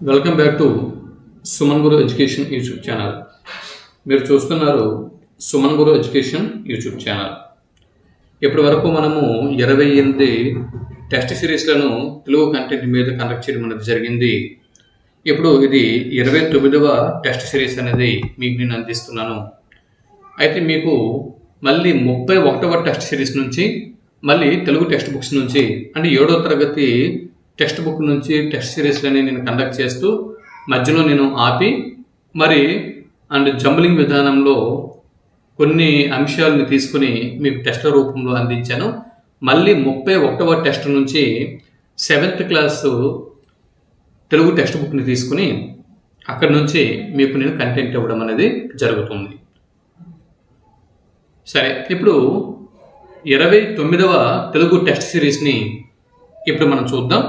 Welcome back to Suman Guru education YouTube channel మీరు చూస్తున్నారు Suman Guru education YouTube channel ఇప్పటి వరకు మనము ఇరవై ఎనిమిది టెస్ట్ సిరీస్లను తెలుగు కంటెంట్ మీద కండక్ట్ చేయడం అనేది జరిగింది. ఇప్పుడు ఇది ఇరవై తొమ్మిదవ టెస్ట్ సిరీస్ అనేది మీకు నేను అందిస్తున్నాను. అయితే మీకు మళ్ళీ ముప్పై ఒకటవ టెస్ట్ సిరీస్ నుంచి మళ్ళీ తెలుగు టెక్స్ట్ బుక్స్ నుంచి అంటే ఏడో తరగతి టెక్స్ట్ బుక్ నుంచి టెక్స్ట్ సిరీస్లని నేను కండక్ట్ చేస్తూ మధ్యలో నేను ఆపి మరి అండ్ జంబలింగ్ విధానంలో కొన్ని అంశాలను తీసుకుని మీకు టెస్ట్ల రూపంలో అందించాను. మళ్ళీ ముప్పై ఒకటవ టెస్ట్ నుంచి సెవెంత్ క్లాసు తెలుగు టెక్స్ట్ బుక్ని తీసుకుని అక్కడి నుంచి మీకు నేను కంటెంట్ ఇవ్వడం అనేది జరుగుతుంది. సరే ఇప్పుడు ఇరవై తొమ్మిదవ తెలుగు టెస్ట్ సిరీస్ని ఇప్పుడు మనం చూద్దాం.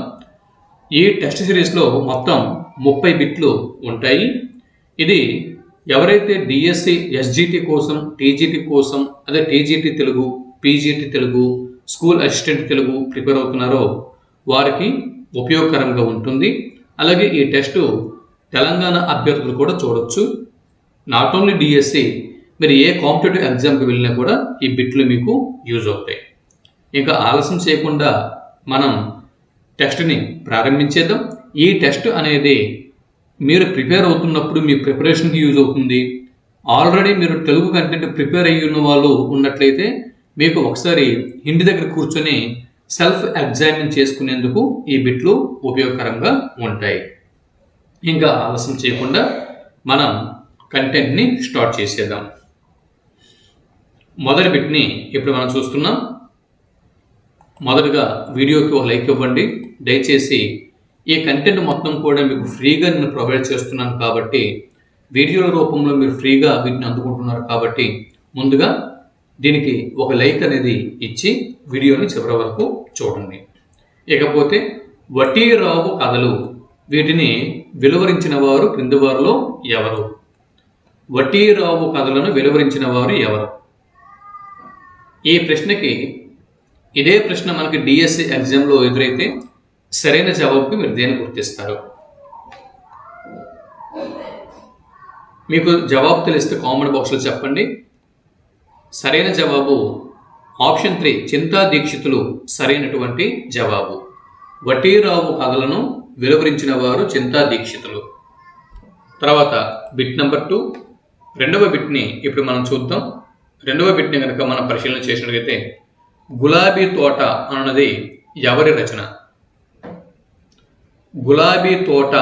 ఈ టెస్ట్ సిరీస్లో మొత్తం ముప్పై బిట్లు ఉంటాయి. ఇది ఎవరైతే డిఎస్సి ఎస్జిటి కోసం టీజీటీ కోసం అదే TGT Telugu PGT Telugu school assistant Telugu prepare అవుతున్నారో వారికి ఉపయోగకరంగా ఉంటుంది. అలాగే ఈ టెస్టు తెలంగాణ అభ్యర్థులు కూడా చూడొచ్చు. నాట్ ఓన్లీ డిఎస్సి మీరు ఏ కాంపిటేటివ్ ఎగ్జామ్కి వెళ్ళినా కూడా ఈ బిట్లు మీకు యూజ్ అవుతాయి. ఇంకా ఆలస్యం చేయకుండా మనం టెస్ట్ని ప్రారంభించేద్దాం. ఈ టెస్ట్ అనేది మీరు ప్రిపేర్ అవుతున్నప్పుడు మీ ప్రిపరేషన్కి యూజ్ అవుతుంది. ఆల్రెడీ మీరు తెలుగు కంటెంట్ ప్రిపేర్ అయ్యి ఉన్న వాళ్ళు ఉన్నట్లయితే మీకు ఒకసారి ఇంటి దగ్గర కూర్చొని సెల్ఫ్ ఎగ్జామిన్ చేసుకునేందుకు ఈ బిట్లు ఉపయోగకరంగా ఉంటాయి. ఇంకా ఆలస్యం చేయకుండా మనం కంటెంట్ని స్టార్ట్ చేసేద్దాం. మొదటి బిట్ని ఇప్పుడు మనం చూస్తున్నాం. మొదటగా వీడియోకి ఒక లైక్ ఇవ్వండి. దయచేసి ఈ కంటెంట్ మొత్తం కూడా మీకు ఫ్రీగా నేను ప్రొవైడ్ చేస్తున్నాను కాబట్టి వీడియోల రూపంలో మీరు ఫ్రీగా వీటిని అందుకుంటున్నారు కాబట్టి ముందుగా దీనికి ఒక లైక్ అనేది ఇచ్చి వీడియోని చివరి వరకు చూడండి. ఇకపోతే వటీరావు కథలు వీటిని వెలువరించిన వారు క్రింది వారిలో ఎవరు? వటీరావు కథలను వెలువరించిన వారు ఎవరు? ఈ ప్రశ్నకి ఇదే ప్రశ్న మనకి డిఎస్సి ఎగ్జామ్లో ఎదురైతే సరైన జవాబుకి మీరు దేని గుర్తిస్తారు? మీకు జవాబు తెలిస్తే కామెంట్ బాక్స్లో చెప్పండి. సరైన జవాబు ఆప్షన్ త్రీ చింతా దీక్షితులు సరైనటువంటి జవాబు. వటీరావు కథలను వెలువరించిన వారు చింతా దీక్షితులు. తర్వాత బిట్ నెంబర్ టూ రెండవ బిట్ని ఇప్పుడు మనం చూద్దాం. రెండవ బిట్ని కనుక మనం పరిశీలన చేసినట్లయితే గులాబీ తోట అన్నది ఎవరి రచన? గులాబీ తోట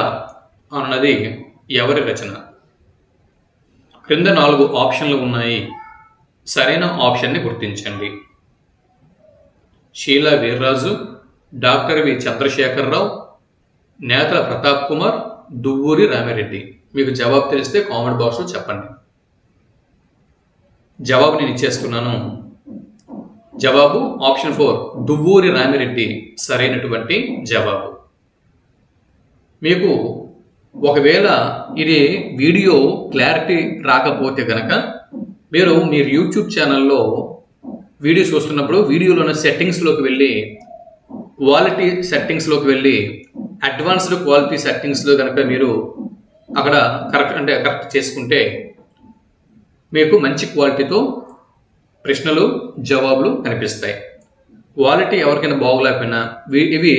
అన్నది ఎవరి రచన? క్రింద నాలుగు ఆప్షన్లు ఉన్నాయి. సరైన ఆప్షన్ని గుర్తించండి. Sheela Veerraju doctor V. Chandrashekar Rao నేతల ప్రతాప్ కుమార్ దువ్వూరి రామిరెడ్డి. మీకు జవాబు తెలిస్తే కామెంట్ బాక్స్లో చెప్పండి. జవాబు నేను ఇచ్చేస్తున్నాను జవాబు ఆప్షన్ ఫోర్ దువ్వూరి రామిరెడ్డి. సరైనటువంటి జవాబు. మీకు ఒకవేళ ఇది వీడియో క్లారిటీ రాకపోతే కనుక మీరు మీరు యూట్యూబ్ ఛానల్లో వీడియో చూస్తున్నప్పుడు వీడియోలోని సెట్టింగ్స్లోకి వెళ్ళి క్వాలిటీ సెట్టింగ్స్లోకి వెళ్ళి అడ్వాన్స్డ్ క్వాలిటీ సెట్టింగ్స్లో కనుక మీరు అక్కడ కరెక్ట్ అంటే కరెక్ట్ చేసుకుంటే మీకు మంచి క్వాలిటీతో ప్రశ్నలు జవాబులు కనిపిస్తాయి. క్వాలిటీ ఎవరికైనా బాగోలేకపోయినా వీ- ఇవి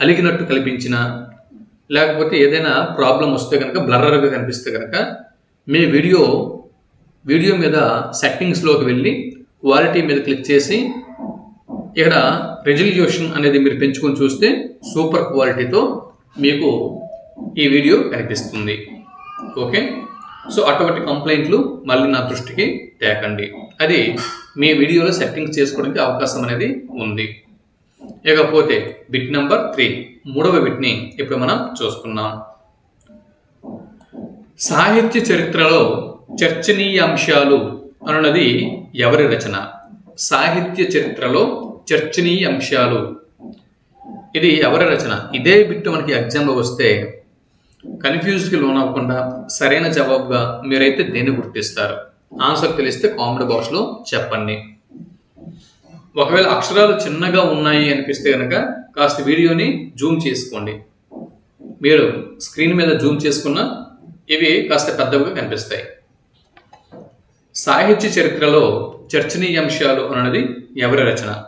అలిగినట్టు కల్పించిన లేకపోతే ఏదైనా ప్రాబ్లం వస్తే కనుక బ్లర్రర్గా కనిపిస్తే కనుక మీ వీడియో వీడియో మీద సెట్టింగ్స్లోకి వెళ్ళి క్వాలిటీ మీద క్లిక్ చేసి ఇక్కడ రెజల్యూషన్ అనేది మీరు పెంచుకొని చూస్తే సూపర్ క్వాలిటీతో మీకు ఈ వీడియో కనిపిస్తుంది. ఓకే? సో అటువంటి కంప్లైంట్లు మళ్ళీ నా దృష్టికి తేకండి. అది మీ వీడియోలో సెట్టింగ్స్ చేసుకోవడానికి అవకాశం అనేది ఉంది. ఇకపోతే బిట్ నెంబర్ త్రీ మూడవ బిట్ని ఇప్పుడు మనం చూసుకున్నాం సాహిత్య చరిత్రలో చర్చనీయాంశాలు అన్నది ఎవరి రచన? సాహిత్య చరిత్రలో చర్చనీయాంశాలు ఇది ఎవరి రచన? ఇదే బిట్టు మనకి ఎగ్జామ్లో వస్తే కన్ఫ్యూజ్కి లోన్ అవ్వకుండా సరైన జవాబుగా మీరైతే దేన్ని గుర్తిస్తారు? ఆన్సర్ తెలిస్తే కామెంట్ బాక్స్లో చెప్పండి. ఒకవేళ అక్షరాలు చిన్నగా ఉన్నాయి అనిపిస్తే కనుక కాస్త వీడియోని జూమ్ చేసుకోండి. మీరు స్క్రీన్ మీద జూమ్ చేసుకున్న ఇవి కాస్త పెద్దవిగా కనిపిస్తాయి. సాహిత్య చరిత్రలో చర్చనీయాంశాలు అన్నది ఎవరి రచన?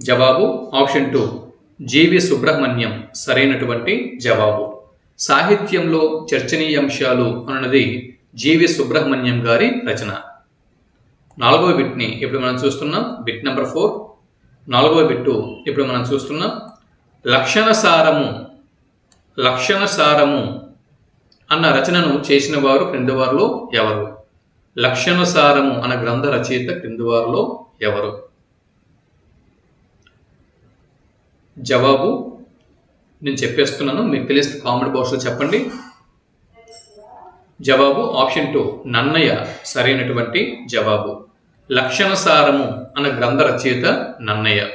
జవాబు ఆప్షన్ టూ. జీవి సుబ్రహ్మణ్యం సరైనటువంటి జవాబు. సాహిత్యంలో చర్చనీయాంశాలు అన్నది జీవి సుబ్రహ్మణ్యం గారి రచన. నాలుగవ బిట్ని ఇప్పుడు మనం చూస్తున్నాం. బిట్ నెంబర్ ఫోర్ నాలుగవ బిట్టు ఇప్పుడు మనం చూస్తున్నాం. లక్షణ సారము లక్షణ సారము అన్న రచనను చేసిన వారు క్రింది వారిలో ఎవరు? లక్షణ సారము అన్న గ్రంథ రచయిత క్రింది వారిలో ఎవరు? జవాబు నేను చెప్పేస్తున్నాను. మీకు తెలిస్తే కామెంట్ బాక్స్లో చెప్పండి. జవాబు ఆప్షన్ టూ నన్నయ్య సరైనటువంటి జవాబు. లక్షణ సారము అన్న గ్రంథ రచయిత నన్నయ్య.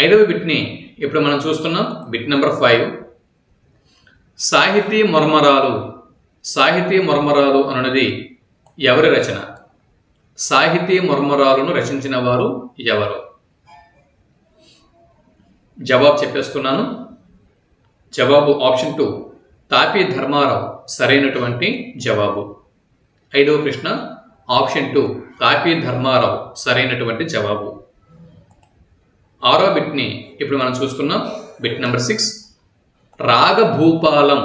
ఐదవ బిట్ని ఇప్పుడు మనం చూస్తున్నాం. Bit number five. సాహితీ మర్మరాలు సాహితీ మర్మరాలు అన్నది ఎవరి రచన? సాహితీ మర్మరాలను రచించిన వారు ఎవరు? జవాబు చెప్పేస్తున్నాను. జవాబు ఆప్షన్ టూ తాపి ధర్మారావు సరైనటువంటి జవాబు. ఐదవ ప్రశ్న ఆప్షన్ టూ తాపీ ధర్మారావు సరైనటువంటి జవాబు. ఆరో బిట్ని ఇప్పుడు మనం చూసుకున్నాం bit number six Ragabhupalam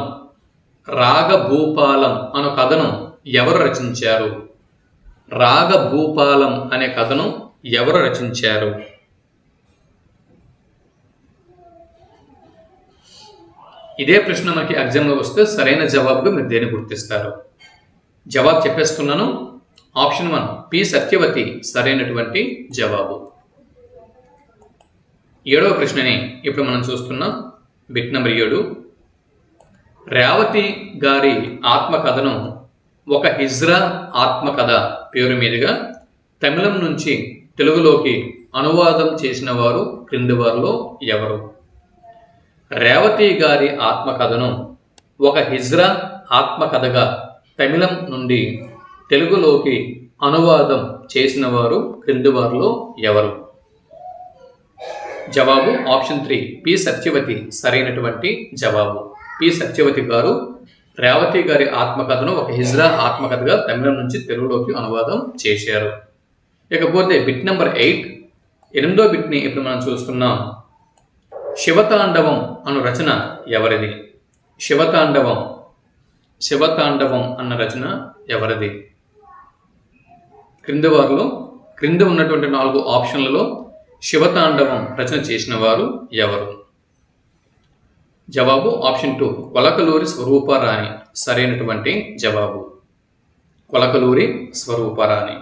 Ragabhupalam అనే కథను ఎవరు రచించారు? రాగభూపాలం అనే కథను ఎవరు రచించారు? ఇదే ప్రశ్న మనకి ఎగ్జామ్లో వస్తే సరైన జవాబుగా మీరు దేన్ని గుర్తిస్తారు? జవాబు చెప్పేస్తున్నాను. ఆప్షన్ వన్ పి సత్యవతి సరైనటువంటి జవాబు. ఏడవ ప్రశ్నని ఇప్పుడు మనం చూస్తున్నాం. బిట్ నెంబర్ ఏడు. రేవతి గారి ఆత్మకథను ఒక హిజ్రా ఆత్మకథ పేరు మీదుగా తమిళం నుంచి తెలుగులోకి అనువాదం చేసిన వారు క్రింది వారిలో ఎవరు? రేవతి గారి ఆత్మకథను ఒక హిజ్రా ఆత్మకథగా తమిళం నుండి తెలుగులోకి అనువాదం చేసిన వారు క్రింది వారిలో ఎవరు? జవాబు ఆప్షన్ త్రీ. పి. సత్యవతి. సరైనటువంటి జవాబు. పి. సత్యవతి గారు రేవతి గారి ఆత్మకథను ఒక హిజ్రా ఆత్మకథగా తమిళం నుంచి తెలుగులోకి అనువాదం చేశారు. ఇకపోతే బిట్ నెంబర్ ఎయిట్. ఎనిమిదో బిట్ని ఇప్పుడు మనం చూస్తున్నాం. శివతాండవం అను రచన ఎవరిది? శివతాండవం. శివతాండవం అన్న రచన ఎవరిది? క్రింది వారిలో క్రింద ఉన్నటువంటి నాలుగు ఆప్షన్లలో శివతాండవం రచన చేసిన వారు ఎవరు? జవాబు ఆప్షన్ టూ కొలకలూరి స్వరూపరాణి. సరైనటువంటి జవాబు. కొలకలూరి స్వరూపరాణి.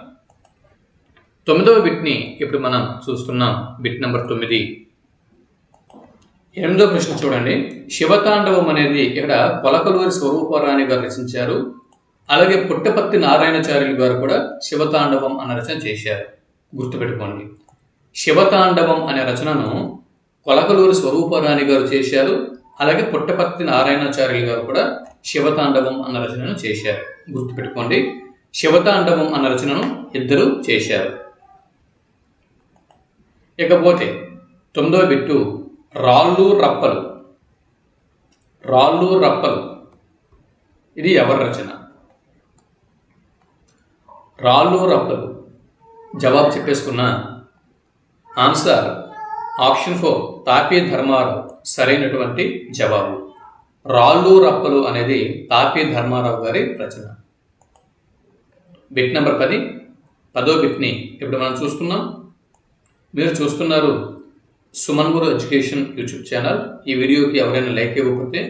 తొమ్మిదవ బిట్ని ఇప్పుడు మనం చూస్తున్నాం. బిట్ నెంబర్ తొమ్మిది. ఎనిమిదో ప్రశ్న చూడండి. శివతాండవం అనేది ఇక్కడ కొలకలూరి స్వరూపరాణి గారు రచించారు. అలాగే పుట్టపత్తి నారాయణచార్యులు గారు కూడా శివతాండవం అన్న రచన చేశారు. గుర్తుపెట్టుకోండి. శివతాండవం అనే రచనను కొలకలూరి స్వరూపరాణి గారు చేశారు. అలాగే పుట్టపత్తి నారాయణాచార్యులు గారు కూడా శివతాండవం అన్న రచనను చేశారు. గుర్తుపెట్టుకోండి. శివతాండవం అన్న రచనను ఇద్దరు చేశారు. ఇకపోతే తొమ్మిదో బిట్టు రాళ్ళు రప్పలు. రాళ్ళు రప్పలు. ఇది ఎవరి రచన? రాళ్ళు రప్పలు. జవాబు చెప్పేసుకున్న. Answer option four Tapi Dharmarao సరైనటువంటి జవాబు. రాళ్ళు రప్పలు అనేది తాపీ ధర్మారావు గారి రచన. బిట్ నెంబర్ పది పదో బిట్ని ఇప్పుడు మనం చూస్తున్నాం. మీరు చూస్తున్నారు. Suman Guru education YouTube channel. ఈ వీడియోకి ఎవరైనా లైక్ ఇవ్వకపోతే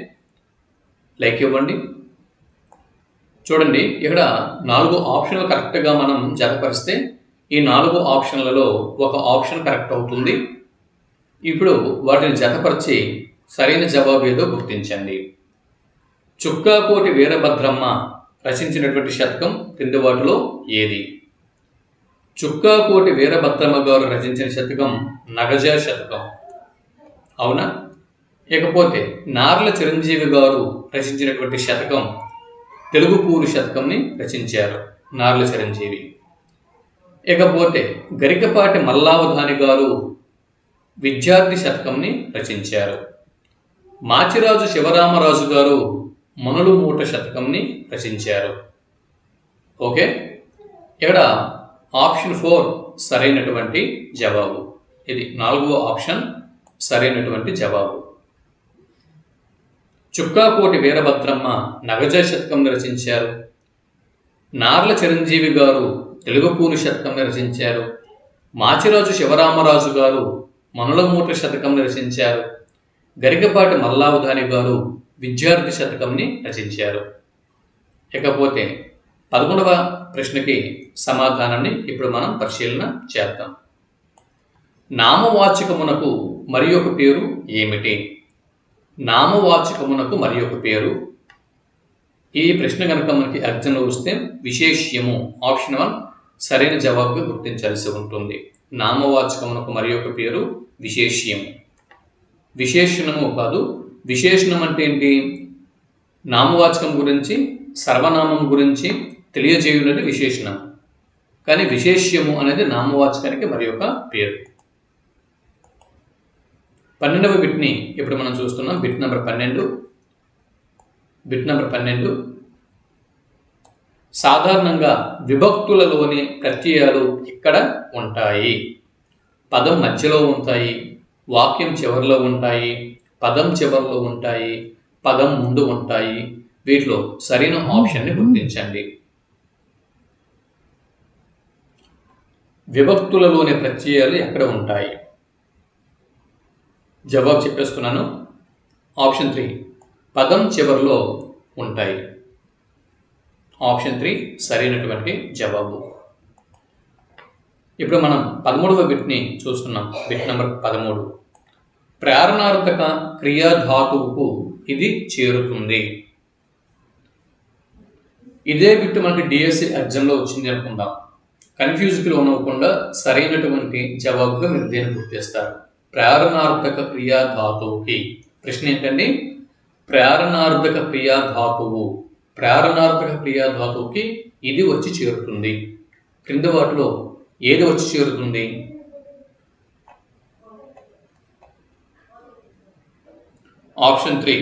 లైక్ ఇవ్వండి. చూడండి ఇక్కడ నాలుగు ఆప్షన్లు కరెక్ట్గా మనం జతపరిస్తే ఈ నాలుగు ఆప్షన్లలో ఒక ఆప్షన్ కరెక్ట్ అవుతుంది. ఇప్పుడు వాటిని జతపరిచి సరైన జవాబు ఏదో గుర్తించండి. చుక్కాకోటి వీరభద్రమ్మ రచించినటువంటి శతకం కింది వాటిలో ఏది? చుక్కాకోటి వీరభద్రమ్మ గారు రచించిన శతకం నగజ శతకం. అవునా? ఇకపోతే నార్ల చిరంజీవి గారు రచించినటువంటి శతకం తెలుగు పూరు శతకంని రచించారు నార్ల చిరంజీవి. ఇకపోతే గరికపాటి మల్లావధాని గారు విద్యార్థి శతకంని రచించారు. మాచిరాజు శివరామరాజు గారు మనులు మూట శతకంని రచించారు. ఓకే? ఇక్కడ ఆప్షన్ ఫోర్ సరైనటువంటి జవాబు. ఇది నాలుగో ఆప్షన్ సరైనటువంటి జవాబు. చుక్కాకోటి వీరభద్రమ్మ నగజ శతకం రచించారు. నార్ల చిరంజీవి గారు తెలుగుపూని శతకం రచించారు. మాచిరాజు శివరామరాజు గారు మనులమూట శతకం రచించారు. గరికపాటి మల్లావధాని గారు విద్యార్థి శతకంని రచించారు. ఇకపోతే పదకొండవ ప్రశ్నకి సమాధానాన్ని ఇప్పుడు మనం పరిశీలన చేద్దాం. నామవాచకమునకు మరి ఒక పేరు ఏమిటి? నామవాచకమునకు మరి ఒక పేరు? ఈ ప్రశ్న కనుక మనకి అర్జున వస్తే విశేష్యము ఆప్షన్ వన్ సరైన జవాబుగా గుర్తించాల్సి ఉంటుంది. నామవాచకమునకు మరి ఒక పేరు విశేష్యము. విశేషణము కాదు విశేషణం అంటే ఏంటి? నామవాచకం గురించి సర్వనామం గురించి తెలియజేయులని విశేషణం. కానీ విశేష్యము అనేది నామవాచకానికి మరి ఒక పేరు. పన్నెండవ బిట్ని ఇప్పుడు మనం చూస్తున్నాం. బిట్ నెంబర్ పన్నెండు. బిట్ నెంబర్ పన్నెండు. సాధారణంగా విభక్తులలోని ప్రత్యయాలు ఇక్కడ ఉంటాయి. పదం మధ్యలో ఉంటాయి. వాక్యం చివరిలో ఉంటాయి. పదం చివరిలో ఉంటాయి. పదం ముందు ఉంటాయి. వీటిలో సరైన ఆప్షన్ని గుర్తించండి. విభక్తులలోని ప్రత్యయాలు ఎక్కడ ఉంటాయి? జవాబు చెప్పేస్తున్నాను ఆప్షన్ త్రీ. పదం చివరిలో ఉంటాయి. ఆప్షన్ త్రీ సరైనటువంటి జవాబు. ఇప్పుడు మనం పదమూడవ బిట్ని చూస్తున్నాం. బిట్ నెంబర్ పదమూడు. ప్రేరణార్థక క్రియాధాతువుకు ఇది చేరుతుంది. ఇదే బిట్ మనకి డిఎస్సి ఎగ్జామ్లో వచ్చింది అనుకుందాం. కన్ఫ్యూజ్కి లోనవ్వకుండా సరైనటువంటి జవాబుగా మీరు దేన్ని గుర్తిస్తారు? ప్రేరణార్థక క్రియాధాతువుకి ప్రశ్న ఏంటండి? ప్రేరణార్థక క్రియాధాతువు ప్రేరణార్థక క్రియాధాతువుకి ఇది వచ్చి చేరుతుంది. క్రింద వాటిలో ఏది వచ్చి చేరుతుంది? Option three.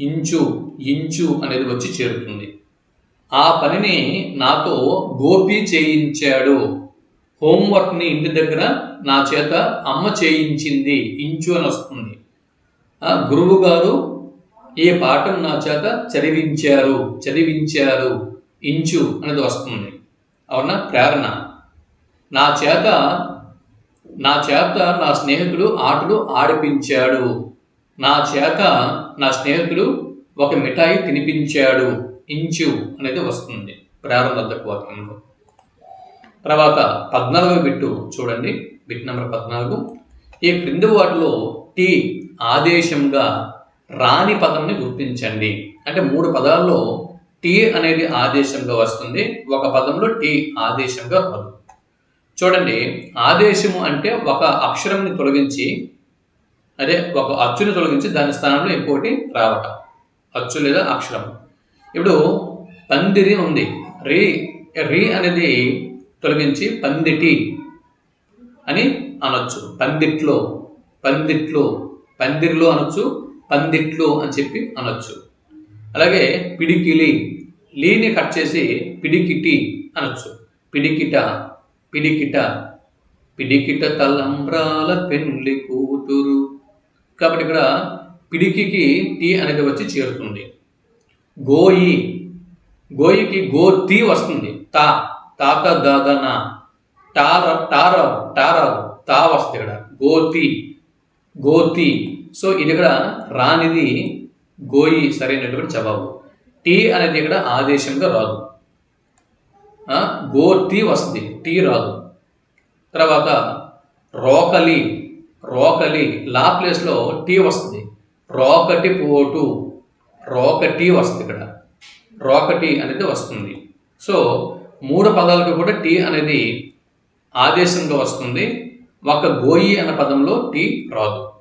ఇంచు ఇంచు అనేది వచ్చి చేరుతుంది. ఆ పనిని నాతో గోపి చేయించాడు. హోంవర్క్ని ఇంటి దగ్గర నా చేత అమ్మ చేయించింది. ఇంచు అని వస్తుంది. ఆ గురువు గారు ఈ పాఠం నా చేత చదివించారు? చదివించారు. ఇంచు అనేది వస్తుంది. అవునా? ప్రేరణ. నా చేత నా చేత నా స్నేహితుడు ఆటలు ఆడిపించాడు. నా చేత నా స్నేహితుడు ఒక మిఠాయి తినిపించాడు. ఇంచు అనేది వస్తుంది ప్రారంభకు వాక్యంలో. తర్వాత పద్నాలుగో బిట్టు చూడండి. బిట్ నెంబర్ పద్నాలుగు. ఈ క్రింది వాటిలో టీ ఆదేశంగా రాని పదంని గుర్తించండి. అంటే మూడు పదాల్లో టీ అనేది ఆదేశంగా వస్తుంది ఒక పదంలో టీ ఆదేశంగా రాదు చూడండి ఆదేశము అంటే ఒక అక్షరంని తొలగించి అదే ఒక అచ్చుని తొలగించి దాని స్థానంలో ఇంకోటి రావటం. అచ్చు లేదా అక్షరం ఇప్పుడు పందిరి ఉంది. రీ రీ అనేది తొలగించి పందిటి అని అనొచ్చు. పందిట్లో పందిట్లో పందిరిలో అనొచ్చు పందిట్లో అని చెప్పి అనొచ్చు. అలాగే పిడికిలి లీని కట్ చేసి పిడికిటి అనొచ్చు. పిడికిట పిడికిట పిడికిట తలంబ్రాల పెళ్ళి కూతురు. కాబట్టి ఇక్కడ పిడికికి టీ అనేది వచ్చి చేరుతుంది. గోయి. గోయికి గో తీ వస్తుంది. తా. తాత దాదన టార టార టారారు తా వస్తుంది ఇక్కడ. గోతి గోతి సో ఇది ఇక్కడ రానిది గోయి సరైనటువంటి జవాబు. టీ అనేది ఇక్కడ ఆదేశంగా రాదు. గోతి వస్తుంది. టీ రాదు. తర్వాత రోకలి. రోకలి. లా ప్లేస్లో టీ వస్తుంది. రోకటి పోటు. రోకటి వస్తుంది ఇక్కడ. రోకటి అనేది వస్తుంది. సో మూడు పదాలకు కూడా టీ అనేది ఆదేశంగా వస్తుంది. ఒక గోయి అన్న పదంలో టీ రాదు.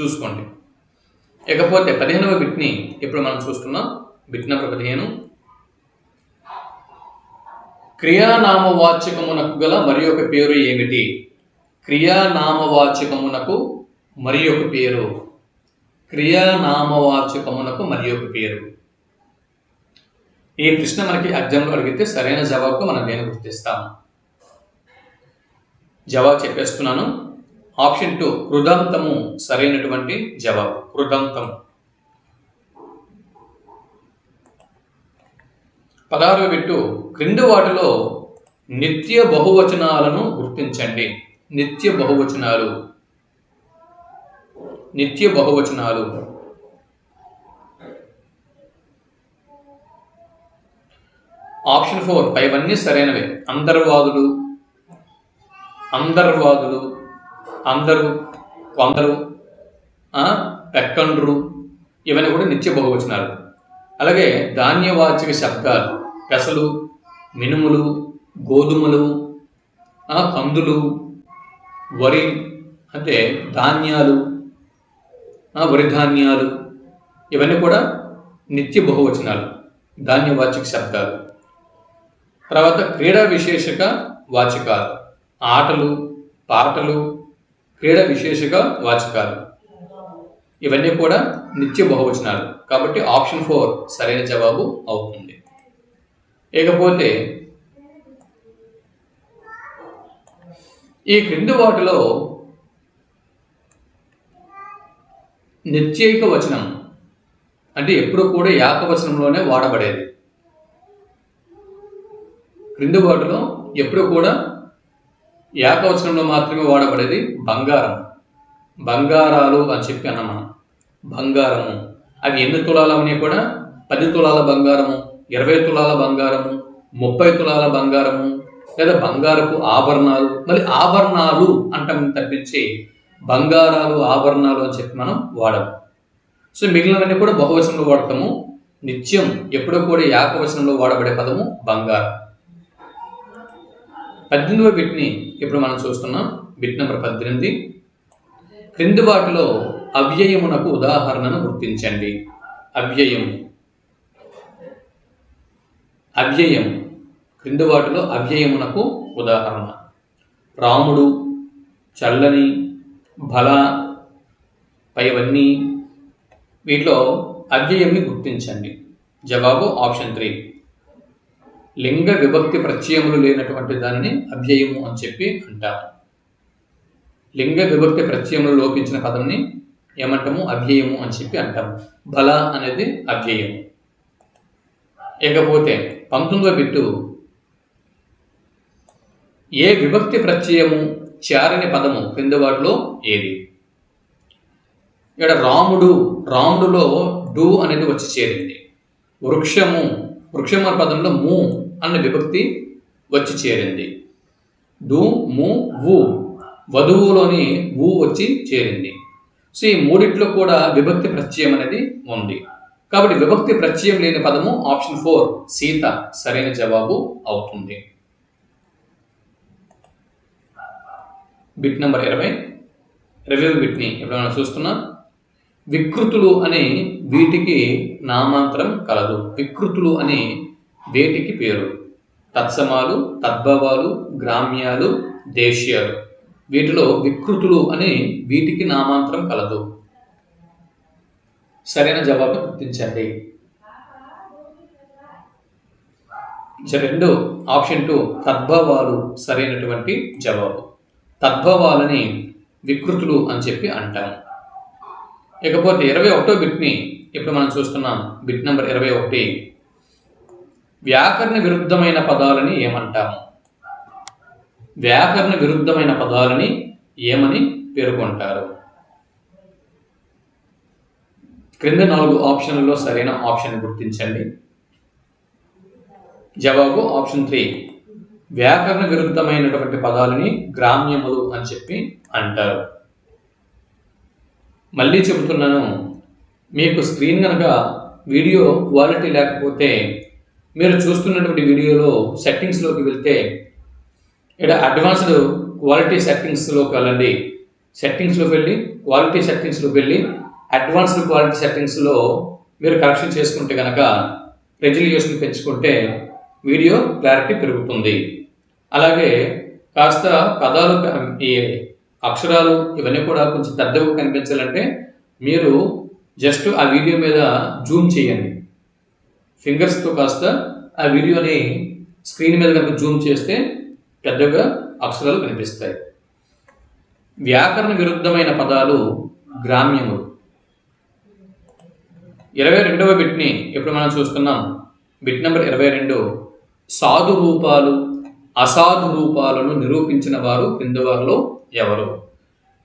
చూసుకోండి. ఇకపోతే పదిహేనవ బిట్ని ఇప్పుడు మనం చూస్తున్నాం. బిట్ నెంబర్ పదిహేను. క్రియానామవాచకమునకు గల మరి ఒక పేరు ఏమిటి? క్రియానామవాచకమునకు మరి ఒక పేరు. క్రియానామవాచకమునకు మరి ఒక పేరు. ఈ ప్రశ్న మనకి అర్థంలో అడిగితే సరైన జవాబుకు మనం నేను గుర్తిస్తాం? జవాబు చెప్పేస్తున్నాను. ఆప్షన్ టూ కృదంతము సరైనటువంటి జవాబు. కృదంతం పదహారవ బిట్టు క్రింది వాటిలో నిత్య బహువచనాలను గుర్తించండి. నిత్య బహువచనాలు. నిత్య బహువచనాలు. ఆప్షన్ ఫోర్ పైవన్నీ సరైనవే. అందర్వాదులు అందర్వాదులు అందరూ కొందరు పెక్కండ్రు ఇవన్నీ కూడా నిత్య బహువచనాలు. అలాగే ధాన్యవాచక శబ్దాలు పెసలు మినుములు గోధుమలు కందులు వరి అంటే ధాన్యాలు వరిధాన్యాలు వరి ధాన్యాలు ఇవన్నీ కూడా నిత్య బహువచనాలు ధాన్యవాచక శబ్దాలు. తర్వాత క్రీడా విశేషక వాచకాలు ఆటలు పాటలు క్రీడా విశేషక వాచకాలు. ఇవన్నీ కూడా నిత్య బహువచనాలు. కాబట్టి ఆప్షన్ ఫోర్ సరైన జవాబు అవుతుంది. ఇకపోతే ఈ క్రింది వాటిలో నిత్యైక వచనం అంటే ఎప్పుడు కూడా ఏకవచనంలోనే వాడబడేది. క్రింది వాటిలో ఎప్పుడు కూడా ఏకవచనంలో మాత్రమే వాడబడేది బంగారం. బంగారాలు అని చెప్పి మనం. బంగారము. అవి ఎన్ని తులాలు అవన్నీ కూడా? పది తులాల బంగారము ఇరవై తులాల బంగారము ముప్పై తులాల బంగారము లేదా బంగారపు ఆభరణాలు. మళ్ళీ ఆభరణాలు అంటాం తప్పించి బంగారాలు ఆభరణాలు అని చెప్పి మనం వాడము. సో మిగిలినవన్నీ కూడా బహువచనంలో వాడతాము. నిత్యం ఎప్పుడూ కూడా ఏకవచనంలో వాడబడే పదము బంగారం. పద్దెనిమిదవ బిట్ని ఇప్పుడు మనం చూస్తున్నాం. బిట్ నెంబర్ పద్దెనిమిది. క్రింది వాటిలో అవ్యయమునకు ఉదాహరణను గుర్తించండి. అవ్యయం అవ్యయం. క్రింది వాటిలో అవ్యయమునకు ఉదాహరణ. రాముడు చల్లని బల పైవన్నీ వీటిలో అవ్యయంని గుర్తించండి. జవాబు ఆప్షన్ త్రీ. లింగ విభక్తి ప్రత్యయములు లేనటువంటి దానిని అవ్యయము అని చెప్పి అంటారు. లింగ విభక్తి ప్రత్యయములు లోపించిన పదంని ఏమంటాము? అవ్యయము అని చెప్పి అంటాము. బల అనేది అవ్యయము. ఇకపోతే పంతొమ్మిదో బిట్టు ఏ విభక్తి ప్రత్యయము చారని పదము క్రింద వాటిలో ఏది? ఇక్కడ రాముడు రాముడులో డు అనేది వచ్చి చేరింది. వృక్షము వృక్షం అనే పదంలో ము అన్న విభక్తి వచ్చి చేరింది. డు ము వు వధువులోని వు వచ్చి చేరింది. సో ఈ మూడిట్లో కూడా విభక్తి ప్రత్యయం అనేది ఉంది. కాబట్టి విభక్తి ప్రత్యయం లేని పదము ఆప్షన్ ఫోర్ సీత సరైన జవాబు అవుతుంది. బిట్ నెంబర్ ఇరవై. రివ్యూ బిట్ని ఇప్పుడు మనం చూస్తున్నాం? వికృతులు అనే వీటికి నామాంతరం కలదు. వికృతులు అనే వేటికి పేరు. తత్సమాలు తద్భవాలు గ్రామ్యాలు దేశీయాలు. వీటిలో వికృతులు అనే వీటికి నామాంతరం కలదు. సరైన జవాబు గుర్తించండి. రెండు ఆప్షన్ టూ తద్భవాలు సరైనటువంటి జవాబు. తద్భవాలని వికృతులు అని చెప్పి అంటాం. ఇకపోతే ఇరవై ఒకటో బిట్ని ఇప్పుడు మనం చూస్తున్నాం. బిట్ నెంబర్ ఇరవై ఒకటి. వ్యాకరణ విరుద్ధమైన పదాలని ఏమంటాము వ్యాకరణ విరుద్ధమైన పదాలని ఏమని పేర్కొంటారు? క్రింద నాలుగు ఆప్షన్లలో సరైన ఆప్షన్ గుర్తించండి. జవాబు ఆప్షన్ త్రీ. వ్యాకరణ విరుద్ధమైనటువంటి పదాలని గ్రామ్యములు అని చెప్పి అంటారు. మళ్ళీ చెబుతున్నాను మీకు స్క్రీన్ కనుక వీడియో క్వాలిటీ లేకపోతే మీరు చూస్తున్నటువంటి వీడియోలో సెట్టింగ్స్లోకి వెళ్తే ఇక్కడ అడ్వాన్స్డ్ క్వాలిటీ సెట్టింగ్స్లోకి వెళ్ళండి. సెట్టింగ్స్లోకి వెళ్ళి క్వాలిటీ సెట్టింగ్స్లోకి వెళ్ళి అడ్వాన్స్డ్ క్వాలిటీ సెట్టింగ్స్లో మీరు కరెక్షన్ చేసుకుంటే కనుక రెజల్యూషన్ పెంచుకుంటే వీడియో క్లారిటీ పెరుగుతుంది. అలాగే కాస్త పదాలు ఈ అక్షరాలు ఇవన్నీ కూడా కొంచెం పెద్దగా కనిపించాలంటే మీరు జస్ట్ ఆ వీడియో మీద జూమ్ చేయండి. ఫింగర్స్తో కాస్త ఆ వీడియోని స్క్రీన్ మీద కనుక జూమ్ చేస్తే పెద్దగా అక్షరాలు కనిపిస్తాయి. వ్యాకరణ విరుద్ధమైన పదాలు గ్రామ్యములు. ఇరవై రెండవ బిట్ని ఇప్పుడు మనం చూస్తున్నాం? బిట్ నెంబర్ ఇరవై రెండు. సాధు రూపాలు అసాధు రూపాలను నిరూపించిన వారు కిందవారిలో ఎవరు?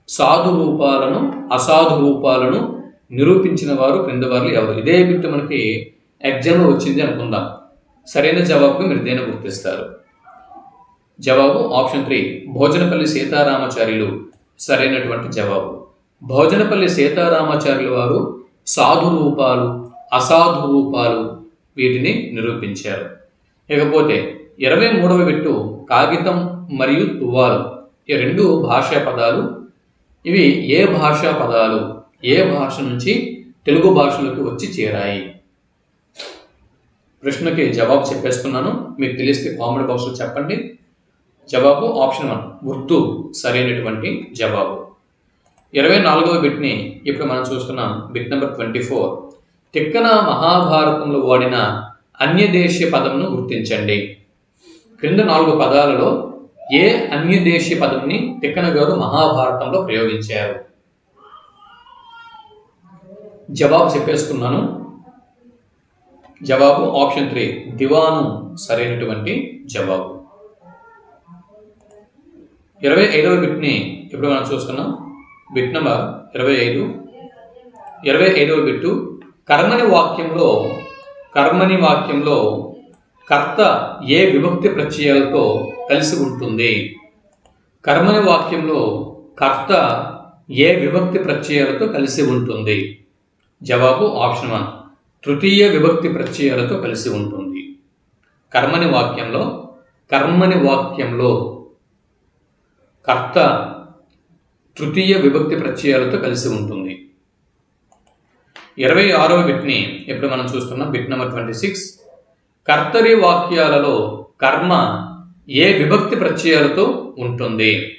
సాధు రూపాలను అసాధు రూపాలను నిరూపించిన వారు క్రింది వారిలో ఎవరు? ఇదే బిట్ మనకి ఎగ్జామ్లో వచ్చింది అనుకుందాం. సరైన జవాబు మీరు దేని గుర్తిస్తారు? జవాబు ఆప్షన్ త్రీ భోజనపల్లి సీతారామాచార్యులు సరైనటువంటి జవాబు. భోజనపల్లి సీతారామాచార్యుల వారు సాధు రూపాలు అసాధు రూపాలు వీటిని నిరూపించారు. ఇకపోతే ఇరవై మూడవ బిట్టు కాగితం మరియు తువ్వాలు. ఈ రెండు భాషా పదాలు. ఇవి ఏ భాషా పదాలు? ఏ భాష నుంచి తెలుగు భాషలోకి వచ్చి చేరాయి? ప్రశ్నకి జవాబు చెప్పేస్తున్నాను. మీకు తెలిస్తే కామెంట్ బాక్స్లో చెప్పండి. జవాబు ఆప్షన్ వన్. గుర్తు సరైనటువంటి జవాబు. ఇరవై నాలుగవ బిట్ని ఇప్పుడు మనం చూస్తున్నాం. Bit number twenty four. Tikkana మహాభారతంలో వాడిన అన్యదేశీయ పదంను గుర్తించండి. క్రింద నాలుగు పదాలలో ఏ అన్యదేశీయ పదంని తిక్కన గారు మహాభారతంలో ప్రయోగించారు? జవాబు చెప్పేసుకున్నాను. జవాబు ఆప్షన్ త్రీ దివాను సరైనటువంటి జవాబు. ఇరవై ఐదవ బిట్ని ఇప్పుడు మనం చూస్తున్నాం. బిట్ నెంబర్ ఇరవై ఐదు. ఇరవై ఐదవ బిట్టు కర్మని వాక్యంలో కర్మని వాక్యంలో కర్త ఏ విభక్తి ప్రత్యయాలతో కలిసి ఉంటుంది? కర్మని వాక్యంలో కర్త ఏ విభక్తి ప్రత్యయాలతో కలిసి ఉంటుంది? జవాబు ఆప్షన్ వన్. తృతీయ విభక్తి ప్రత్యయాలతో కలిసి ఉంటుంది. కర్మని వాక్యంలో కర్మని వాక్యంలో కర్త తృతీయ విభక్తి ప్రత్యయాలతో కలిసి ఉంటుంది. ఇరవై ఆరవ బిట్ని ఇప్పుడు మనం చూస్తున్నాం? Bit number twenty six. కర్తరి వాక్యాలలో కర్మ ఏ విభక్తి ప్రత్యయాలతో ఉంటుంది?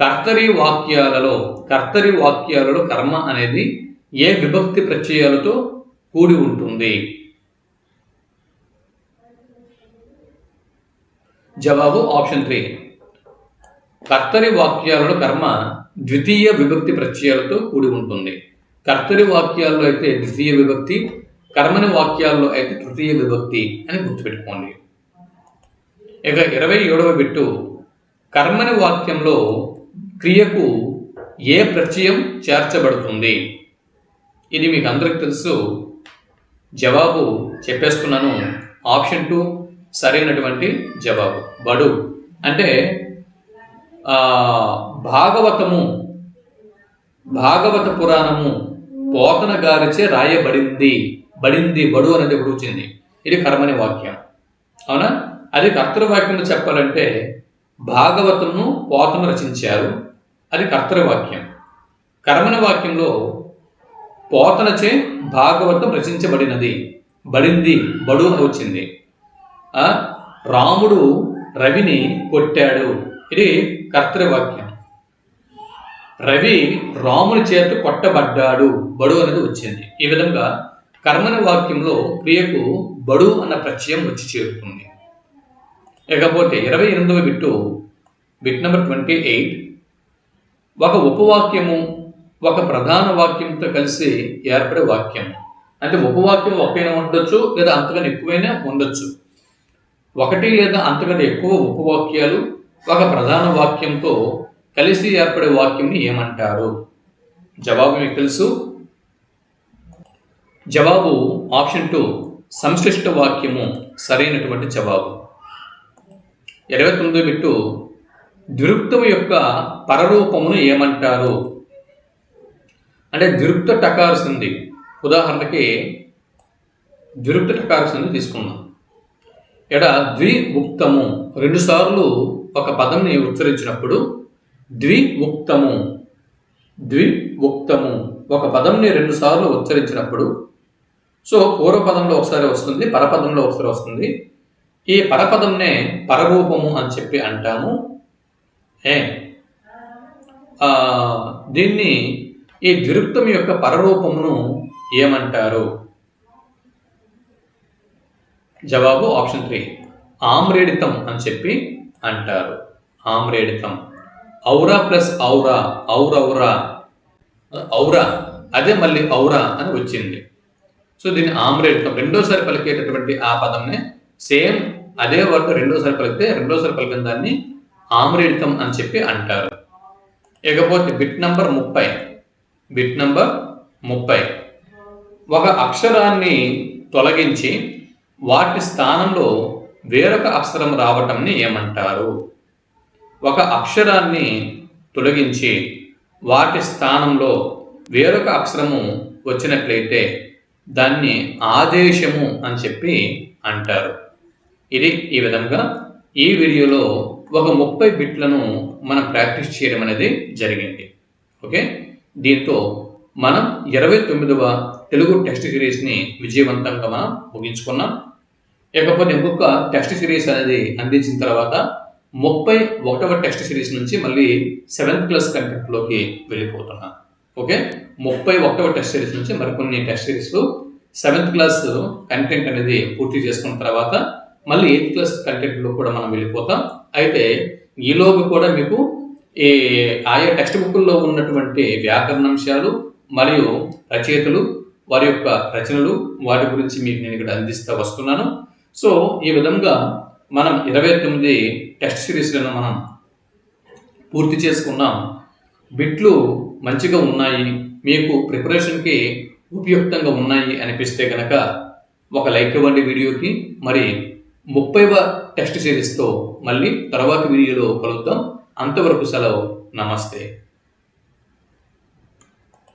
కర్తరి వాక్యాలలో కర్తరి వాక్యాలలో కర్మ అనేది ఏ విభక్తి ప్రత్యయాలతో కూడి ఉంటుంది? జవాబు ఆప్షన్ త్రీ. కర్తరి వాక్యాలలో కర్మ ద్వితీయ విభక్తి ప్రత్యయాలతో కూడి ఉంటుంది. కర్తరి వాక్యాల్లో అయితే ద్వితీయ విభక్తి కర్మని వాక్యాల్లో అయితే తృతీయ విభక్తి అని గుర్తుపెట్టుకోండి. ఇక ఇరవై ఏడవ బిట్టు కర్మని వాక్యంలో క్రియకు ఏ ప్రత్యయం చేర్చబడుతుంది? ఇది మీకు అందరికి తెలుసు. జవాబు చెప్పేస్తున్నాను. ఆప్షన్ టూ సరైనటువంటి జవాబు. బడు. అంటే భాగవతము భాగవత పురాణము పోతన గారిచే రాయబడింది బడింది బడు అనేది ఒకటి వచ్చింది? ఇది కర్మని వాక్యం. అవునా? అది కర్తృవాక్యం చెప్పాలంటే భాగవతమును పోతన రచించారు. అది కర్తృవాక్యం కర్మని వాక్యంలో పోతనచే భాగవతం రచించబడినది బడింది బడు అని వచ్చింది. ఆ, రాముడు రవిని కొట్టాడు. ఇది కర్తృవాక్యం రవి రాముని చేత కొట్టబడ్డాడు. బడు అనేది వచ్చింది. ఈ విధంగా కర్మని వాక్యంలో క్రియకు బడు అన్న ప్రత్యయం వచ్చి చేరుతుంది ఇకపోతే ఇరవై ఎనిమిదవ bit bit number twenty eight. ఒక ఉపవాక్యము ఒక ప్రధాన వాక్యంతో కలిసి ఏర్పడే వాక్యం. అంటే ఉపవాక్యం ఒకైనా ఉండొచ్చు లేదా అంతకన్నా ఎక్కువైనా ఉండొచ్చు. ఒకటి లేదా అంతకంటే ఎక్కువ ఉపవాక్యాలు ఒక ప్రధాన వాక్యంతో కలిసి ఏర్పడే వాక్యంని ఏమంటారు? జవాబు మీకు తెలుసు. జవాబు ఆప్షన్ టూ సంశ్లిష్ట వాక్యము సరైనటువంటి జవాబు. ఇరవై తొమ్మిది బిట్టు ద్విరుక్తము యొక్క పరరూపమును ఏమంటారు? అంటే ద్విరుక్త టకారుసింది ఉదాహరణకి ద్విరుక్త టకారుసింది సంధి తీసుకుందాం. ఎడ ద్వి ఉక్తము రెండుసార్లు ఒక పదంని ఉచ్చరించినప్పుడు ద్వి ఉక్తము ద్వి ఉక్తము ఒక పదంని రెండుసార్లు ఉచ్చరించినప్పుడు సో పూర్వపదంలో ఒకసారి వస్తుంది పరపదంలో ఒకసారి వస్తుంది. ఈ పరపదంనే పరరూపము అని చెప్పి అంటాము. ఏ? దీన్ని ఈ ద్విరుక్తం యొక్క పరరూపమును ఏమంటారు? జవాబు ఆప్షన్ త్రీ. ఆమ్రేడితం అని చెప్పి అంటారు. ఆమ్రేడితం. ఔరా ప్లస్ ఔరా ఔరౌరా. ఔరా అదే మళ్ళీ ఔరా అని వచ్చింది. సో దీన్ని ఆమ్రేడితం రెండోసారి పలికేటటువంటి ఆ పదంనే సేమ్ అదే వర్డ్ రెండోసారి పలికితే రెండోసారి పలికిన దాన్ని ఆమ్రేడితం అని చెప్పి అంటారు. ఇకపోతే బిట్ నంబర్ ముప్పై. బిట్ నంబర్ ముప్పై. ఒక అక్షరాన్ని తొలగించి వాటి స్థానంలో వేరొక అక్షరం రావటంని ఏమంటారు? ఒక అక్షరాన్ని తొలగించి వాటి స్థానంలో వేరొక అక్షరము వచ్చినట్లయితే దాన్ని ఆదేశము అని చెప్పి అంటారు. ఇది ఈ విధంగా ఈ వీడియోలో ఒక ముప్పై బిట్లను మనం ప్రాక్టీస్ చేయడం అనేది జరిగింది. ఓకే? దీంతో మనం ఇరవై తొమ్మిదవ తెలుగు టెస్ట్ సిరీస్ని విజయవంతంగా మనం ముగించుకున్నాం. ఇకపోతే ఇంకొక టెస్ట్ సిరీస్ అనేది అందించిన తర్వాత ముప్పై ఒకటవ టెస్ట్ సిరీస్ నుంచి మళ్ళీ సెవెంత్ క్లాస్ కంటెంట్లోకి వెళ్ళిపోతున్నాను ఓకే? ముప్పై ఒకటవ టెస్ట్ సిరీస్ నుంచి మరికొన్ని test series seventh class content అనేది పూర్తి చేసుకున్న తర్వాత మళ్ళీ ఎయిత్ క్లాస్ కంటెంట్లో కూడా మనం వెళ్ళిపోతాం. అయితే ఈలోపు కూడా మీకు ఈ ఆయా టెక్స్ట్ బుక్ల్లో ఉన్నటువంటి వ్యాకరణాంశాలు మరియు రచయితలు వారి యొక్క రచనలు వాటి గురించి మీకు నేను ఇక్కడ అందిస్తూ వస్తున్నాను. సో ఈ విధంగా మనం ఇరవై తొమ్మిది టెస్ట్ సిరీస్లను మనం పూర్తి చేసుకున్నాం. బిట్లు మంచిగా ఉన్నాయి. మీకు ప్రిపరేషన్కి ఉపయుక్తంగా ఉన్నాయి అనిపిస్తే కనుక ఒక లైక్ ఇవ్వండి వీడియోకి. మరి ముప్పైవ టెస్ట్ సిరీస్తో మళ్ళీ తర్వాత వీడియోలో కలుద్దాం. అంతవరకు సెలవు. నమస్తే.